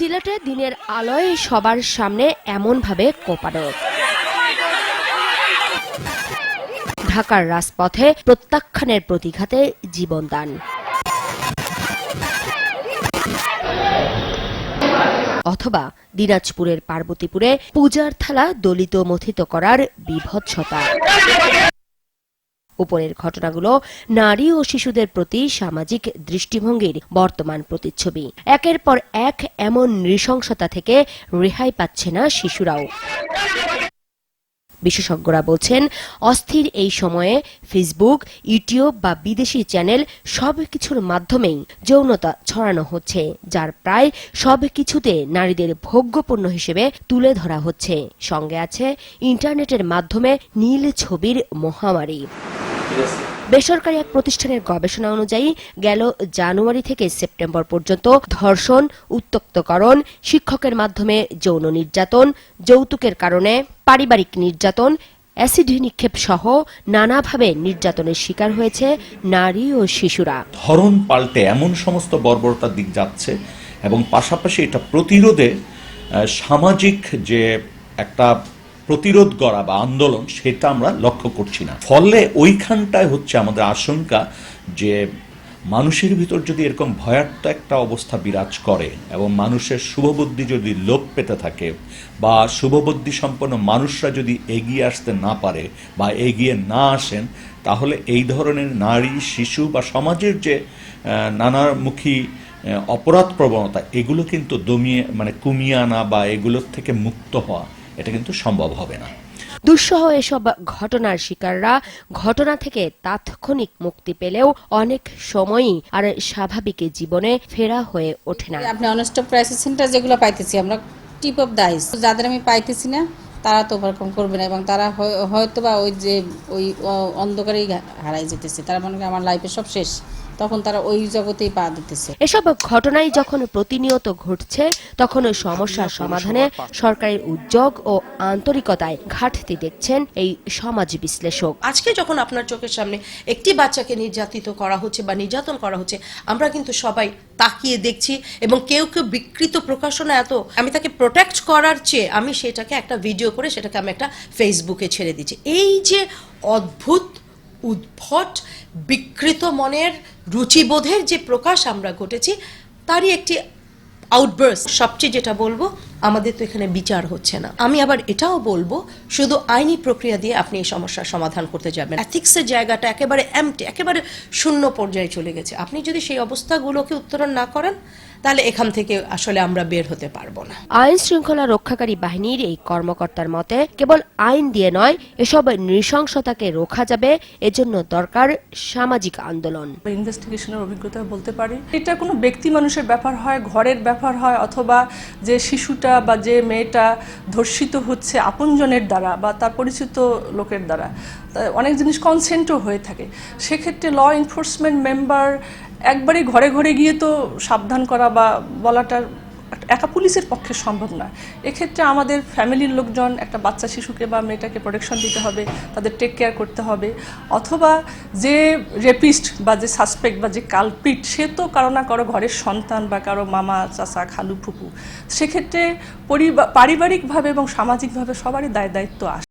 সিলেটে দিনের আলোয় সবার সামনে এমনভাবে কোপানো। ঢাকার রাজপথে প্রত্যাখ্যানের প্রতিঘাতে জীবনদান। অথবা দিনাজপুরের পার্বতীপুরে পূজার থালা দলিত মথিত করার বিভৎসতা। উপরের ঘটনাগুলো নারী ও শিশুদের প্রতি সামাজিক দৃষ্টিভঙ্গির বর্তমান প্রতিচ্ছবি। একের পর এক এমন নৃশংসতা থেকে রেহাই পাচ্ছে না শিশুরাও। বিশেষজ্ঞরা বলছেন, অস্থির এই সময়ে ফেসবুক, ইউটিউব বা বিদেশি চ্যানেল সব কিছুর মাধ্যমেই যৌনতা ছড়ানো হচ্ছে, যার প্রায় সব কিছুতে নারীদের ভোগ্যপণ্য হিসেবে তুলে ধরা হচ্ছে। সঙ্গে আছে ইন্টারনেটের মাধ্যমে নীল ছবির মহামারী। বেসরকারি এক প্রতিষ্ঠানের গবেষণা অনুযায়ী গেল জানুয়ারি থেকে সেপ্টেম্বর পর্যন্ত ধর্ষণ উত্তক্তকরণ শিক্ষকের মাধ্যমে যৌন নির্যাতন যৌতুকের কারণে পারিবারিক নির্যাতন অ্যাসিড নিক্ষেপ সহ নানাভাবে নির্যাতনের শিকার হয়েছে নারী ও শিশুরা। ধরন পাল্টে এমন সমস্ত বর্বরতার দিক যাচ্ছে এবং পাশাপাশি এটা প্রতিরোধে সামাজিক যে একটা প্রতিরোধ করা বা আন্দোলন সেটা আমরা লক্ষ্য করছি না। ফলে ওইখানটায় হচ্ছে আমাদের আশঙ্কা যে মানুষের ভিতর যদি এরকম ভয়ার্থ একটা অবস্থা বিরাজ করে এবং মানুষের শুভবুদ্ধি যদি লোপ পেতে থাকে বা শুভবুদ্ধি সম্পন্ন মানুষরা যদি এগিয়ে আসতে না পারে বা এগিয়ে না আসেন, তাহলে এই ধরনের নারী, শিশু বা সমাজের যে নানামুখী অপরাধ প্রবণতা, এগুলো কিন্তু দমিয়ে মানে কমিয়ে আনা বা এগুলোর থেকে মুক্ত হওয়া এটা কিন্তু সম্ভব হবে না। দুঃসহ এসব ঘটনার শিকাররা ঘটনা থেকে তাৎক্ষণিক মুক্তি পেলেও অনেক সময়ই আর স্বাভাবিক জীবনে ফেরা হয়ে ওঠে না। আপনি অনস্টপ ক্রাইসিস সেন্টার যেগুলো পাইতেছি আমরা টিপ অফ দ্য আইস যাদের আমি পাইতেছি না তারা তো ওরকম করবে না এবং তারা হয়- হয়তো বা ওই যে ওই অন্ধকারেই হারাই যেতেছে। তারা মনে করে আমার লাইফে সব শেষ। তখন তারা ওই জগতেই পা দিতেছে। এসব ঘটনাই যখন প্রতিনিয়ত ঘটছে তখন ওই সমস্যার সমাধানে সরকারের উদ্যোগ ও আন্তরিকতায় ঘাটতি দেখছেন এই সমাজ বিশ্লেষক। আজকে যখন আপনার চোখের সামনে একটি বাচ্চাকে নির্যাতিত করা হচ্ছে বা নির্যাতন করা হচ্ছে আমরা কিন্তু সবাই তাকিয়ে দেখছি এবং কেউ কেউ বিকৃত প্রকাশনা এত আমি তাকে প্রোটেক্ট করার চেয়ে আমি সেটাকে একটা ভিডিও করে সেটাকে আমি একটা ফেসবুকে ছেড়ে দিচ্ছি। এই যে অদ্ভুত উদ্ভট বিকৃত মনের রুচিবোধের যে প্রকাশ আমরা ঘটেছি, তারই একটি আউটবার্স সবচেয়ে যেটা বলব, আমাদের তো এখানে বিচার হচ্ছে না। আমি আবার এটাও বলব, শুধু আইনি প্রক্রিয়া দিয়ে আপনি এই সমস্যার সমাধান করতে যাবেন। অ্যাথিক্সের জায়গাটা একেবারে এমটি একেবারে শূন্য পর্যায়ে চলে গেছে। আপনি যদি সেই অবস্থাগুলোকে উত্তরণ না করেন তাহলে এখান থেকে আসলে আমরা বের হতে পারব না। আইন শৃঙ্খলা রক্ষাকারী বাহিনীর এই কর্মকর্তার মতে কেবল আইন দিয়ে নয় এসব নৃশংসতাকে রোখা যাবে এজন্য দরকার সামাজিক আন্দোলন। ইনভেস্টিগেশনের অভিজ্ঞতা বলতে পারি এটা কোনো ব্যক্তি মানুষের ব্যাপার হয় ঘরের ব্যাপার হয় অথবা যে শিশুটা বা যে মেয়েটা ধর্ষিত হচ্ছে আপনজনের দ্বারা বা তার পরিচিত লোকের দ্বারা অনেক জিনিস কনসেন্টও হয়ে থাকে। সেক্ষেত্রে ল এনফোর্সমেন্ট মেম্বার একবারই ঘরে ঘরে গিয়ে তো সাবধান করা বা বলাটা একা পুলিশের পক্ষে সম্ভব না এক্ষেত্রে আমাদের ফ্যামিলির লোকজন, একটা বাচ্চা শিশুকে বা মেয়েটাকে প্রোটেকশন দিতে হবে, তাদের টেক কেয়ার করতে হবে। অথবা যে রেপিস্ট বা যে সাসপেক্ট বা যে কালপিট সে তো কারও না কারও ঘরের সন্তান বা কারও মামা, চাচা, খালু, ফুপু। সেক্ষেত্রে পারিবারিকভাবে এবং সামাজিকভাবে সবারই দায় দায়িত্ব আসে